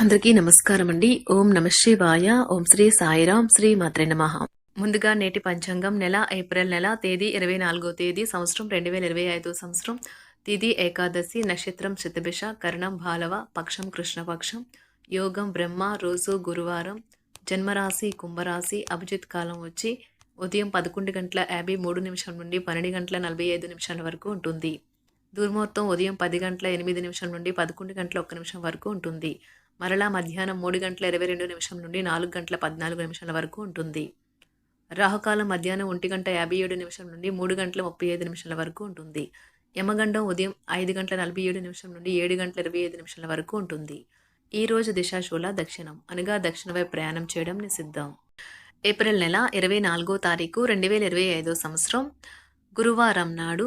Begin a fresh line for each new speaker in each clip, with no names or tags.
అందరికీ నమస్కారం అండి ఓం నమ శివాయ. ఓం శ్రీ సాయిరాం శ్రీ మాత్రే నమ. ముందుగా నేటి పంచాంగం నెల ఏప్రిల్ నెల తేదీ ఇరవై నాలుగో తేదీ సంవత్సరం రెండు వేల ఇరవై ఐదో సంవత్సరం. తిథి ఏకాదశి నక్షత్రం శతభిష కరణం బాలవ పక్షం కృష్ణపక్షం యోగం బ్రహ్మ రోజు గురువారం జన్మరాశి కుంభరాశి అభిజిత్ కాలం వచ్చి ఉదయం పదకొండు గంటల యాభై మూడు నిమిషం నుండి పన్నెండు గంటల నలభై ఐదు నిమిషాల వరకు ఉంటుంది. దుర్ముహూర్తం ఉదయం పది గంటల ఎనిమిది నిమిషం నుండి పదకొండు గంటల ఒక్క నిమిషం వరకు ఉంటుంది. మరలా మధ్యాహ్నం మూడు గంటల ఇరవై రెండు నిమిషం నుండి నాలుగు గంటల పద్నాలుగు నిమిషాల వరకు ఉంటుంది. రాహుకాలం మధ్యాహ్నం ఒంటి గంట యాభై ఏడు నిమిషం నుండి మూడు గంటల ముప్పై ఐదు నిమిషాల వరకు ఉంటుంది. యమగండం ఉదయం ఐదు గంటల నలభై ఏడు నిమిషం నుండి ఏడు గంటల ఇరవై ఐదు నిమిషాల వరకు ఉంటుంది. ఈ రోజు దిశాశూల దక్షిణం అనగా దక్షిణ వైపు ప్రయాణం చేయడం నిషిద్ధం. ఏప్రిల్ నెల ఇరవై నాలుగో తారీఖు రెండు వేల ఇరవై ఐదో సంవత్సరం గురువారం నాడు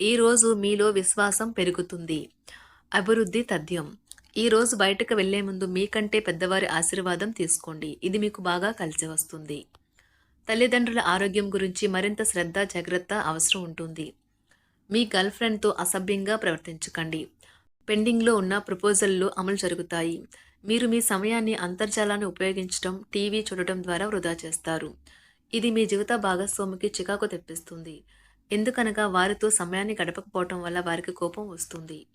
ఈ రోజు మీలో విశ్వాసం పెరుగుతుంది. అభివృద్ధి తథ్యం. ఈరోజు బయటకు వెళ్ళే ముందు మీకంటే పెద్దవారి ఆశీర్వాదం తీసుకోండి. ఇది మీకు బాగా కలిసి వస్తుంది. తల్లిదండ్రుల ఆరోగ్యం గురించి మరింత శ్రద్ధ జాగ్రత్త అవసరం ఉంటుంది. మీ గర్ల్ ఫ్రెండ్తో అసభ్యంగా ప్రవర్తించకండి. పెండింగ్లో ఉన్న ప్రపోజల్లు అమలు జరుగుతాయి. మీరు మీ సమయాన్ని అంతర్జాలాన్ని ఉపయోగించడం టీవీ చూడటం ద్వారా వృధా చేస్తారు. ఇది మీ జీవిత భాగస్వామికి చికాకు తెప్పిస్తుంది. ఎందుకనగా వారితో సమయాన్ని గడపకపోవటం వల్ల వారికి కోపం వస్తుంది.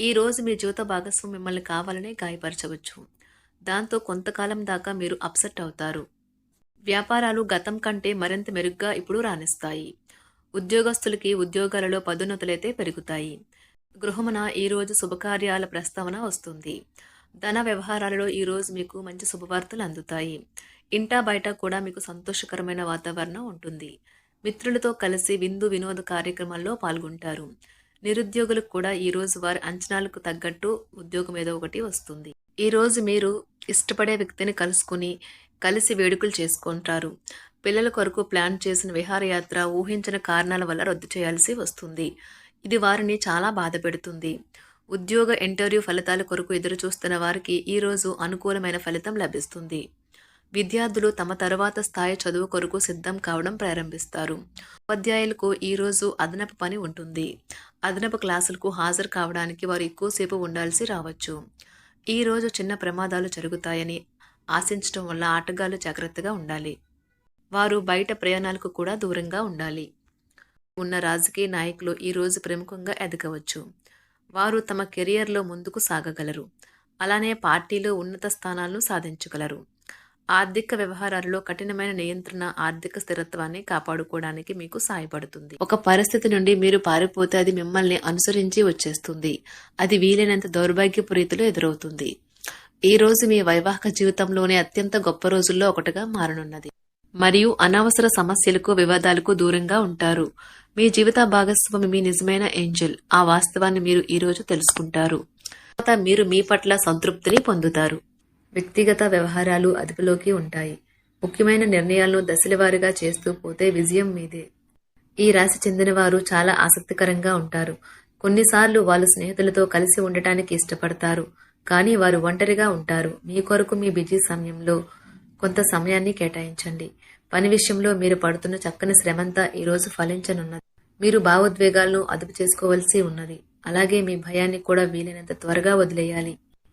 ఈ రోజు మీ జీవిత భాగస్వామి మిమ్మల్ని కావాలనే గాయపరచవచ్చు. దాంతో కొంతకాలం దాకా మీరు అప్సెట్ అవుతారు. వ్యాపారాలు గతం కంటే మరింత మెరుగ్గా ఇప్పుడు రాణిస్తాయి. ఉద్యోగస్తులకి ఉద్యోగాలలో పదోన్నతులైతే పెరుగుతాయి. గృహమున ఈరోజు శుభకార్యాల ప్రస్తావన వస్తుంది. ధన వ్యవహారాలలో ఈరోజు మీకు మంచి శుభవార్తలు అందుతాయి. ఇంటా బయట కూడా మీకు సంతోషకరమైన వాతావరణం ఉంటుంది. మిత్రులతో కలిసి విందు వినోద కార్యక్రమాల్లో పాల్గొంటారు. నిరుద్యోగులకు కూడా ఈరోజు వారి అంచనాలకు తగ్గట్టు ఉద్యోగం ఏదో ఒకటి వస్తుంది. ఈరోజు మీరు ఇష్టపడే వ్యక్తిని కలుసుకుని కలిసి వేడుకలు చేసుకుంటారు. పిల్లల కొరకు ప్లాన్ చేసిన విహారయాత్ర ఊహించిన కారణాల వల్ల రద్దు చేయాల్సి వస్తుంది. ఇది వారిని చాలా బాధ పెడుతుంది. ఉద్యోగ ఇంటర్వ్యూ ఫలితాల కొరకు ఎదురు చూస్తున్న వారికి ఈరోజు అనుకూలమైన ఫలితం లభిస్తుంది. విద్యార్థులు తమ తరువాత స్థాయి చదువు కొరకు సిద్ధం కావడం ప్రారంభిస్తారు. ఉపాధ్యాయులకు ఈరోజు అదనపు పని ఉంటుంది. అదనపు క్లాసులకు హాజరు కావడానికి వారు ఎక్కువసేపు ఉండాల్సి రావచ్చు. ఈరోజు చిన్న ప్రమాదాలు జరుగుతాయని ఆశించడం వల్ల ఆటగాళ్ళు జాగ్రత్తగా ఉండాలి. వారు బయట ప్రయాణాలకు కూడా దూరంగా ఉండాలి. ఉన్న రాజకీయ నాయకులు ఈరోజు ప్రముఖంగా ఎదగవచ్చు. వారు తమ కెరియర్లో ముందుకు సాగగలరు. అలానే పార్టీలో ఉన్నత స్థానాలను సాధించగలరు. ఆర్థిక వ్యవహారాలలో కఠినమైన నియంత్రణ ఆర్థిక స్థిరత్వాన్ని కాపాడుకోవడానికి మీకు సహాయపడుతుంది ఒక పరిస్థితి నుండి మీరు పారిపోతే అది మిమ్మల్ని అనుసరించి వచ్చేస్తుంది. అది వీలైనంత దౌర్భాగ్యపు రీతిలో ఎదురవుతుంది. ఈ రోజు మీ వైవాహిక జీవితంలోనే అత్యంత గొప్ప రోజుల్లో ఒకటిగా మారనున్నది. మరియు అనవసర సమస్యలకు వివాదాలకు దూరంగా ఉంటారు. మీ జీవిత భాగస్వామి మీ నిజమైన ఏంజల్. ఆ వాస్తవాన్ని మీరు ఈ రోజు తెలుసుకుంటారు. తర్వాత మీరు మీ పట్ల సంతృప్తిని పొందుతారు. వ్యక్తిగత వ్యవహారాలు అదుపులోకి ఉంటాయి. ముఖ్యమైన నిర్ణయాలను దశలవారీగా చేస్తూ పోతే విజయం మీదే. ఈ రాశి చెందిన వారు చాలా ఆసక్తికరంగా ఉంటారు. కొన్నిసార్లు వాళ్ళు స్నేహితులతో కలిసి ఉండటానికి ఇష్టపడతారు. కానీ వారు ఒంటరిగా ఉంటారు. మీ కొరకు మీ బిజీ సమయంలో కొంత సమయాన్ని కేటాయించండి. పని విషయంలో మీరు పడుతున్న చక్కని శ్రమంతా ఈరోజు ఫలించనున్నది. మీరు భావోద్వేగాలను అదుపు చేసుకోవలసి ఉన్నది. అలాగే మీ భయాన్ని కూడా వీలైనంత త్వరగా వదిలేయాలి.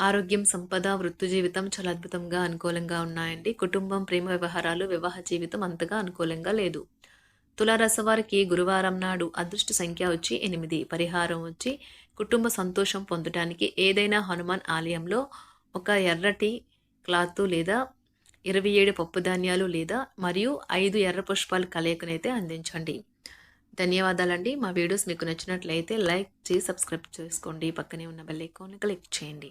ఆరోగ్యం సంపద వృత్తి జీవితం చాలా అద్భుతంగా అనుకూలంగా ఉన్నాయండి. కుటుంబం ప్రేమ వ్యవహారాలు వివాహ జీవితం అంతగా అనుకూలంగా లేదు. తులారాశి వారికి గురువారం నాడు అదృష్ట సంఖ్య వచ్చి ఎనిమిది. పరిహారం వచ్చి కుటుంబ సంతోషం పొందడానికి ఏదైనా హనుమాన్ ఆలయంలో ఒక ఎర్రటి క్లాత్ లేదా ఇరవై ఏడు పప్పు ధాన్యాలు లేదా మరియు ఐదు ఎర్ర పుష్పాలు కలయికనైతే అందించండి. ధన్యవాదాలండి. మా వీడియోస్ మీకు నచ్చినట్లయితే లైక్ చేసి సబ్స్క్రైబ్ చేసుకోండి. పక్కనే ఉన్న బెల్ ఐకాన్ క్లిక్ చేయండి.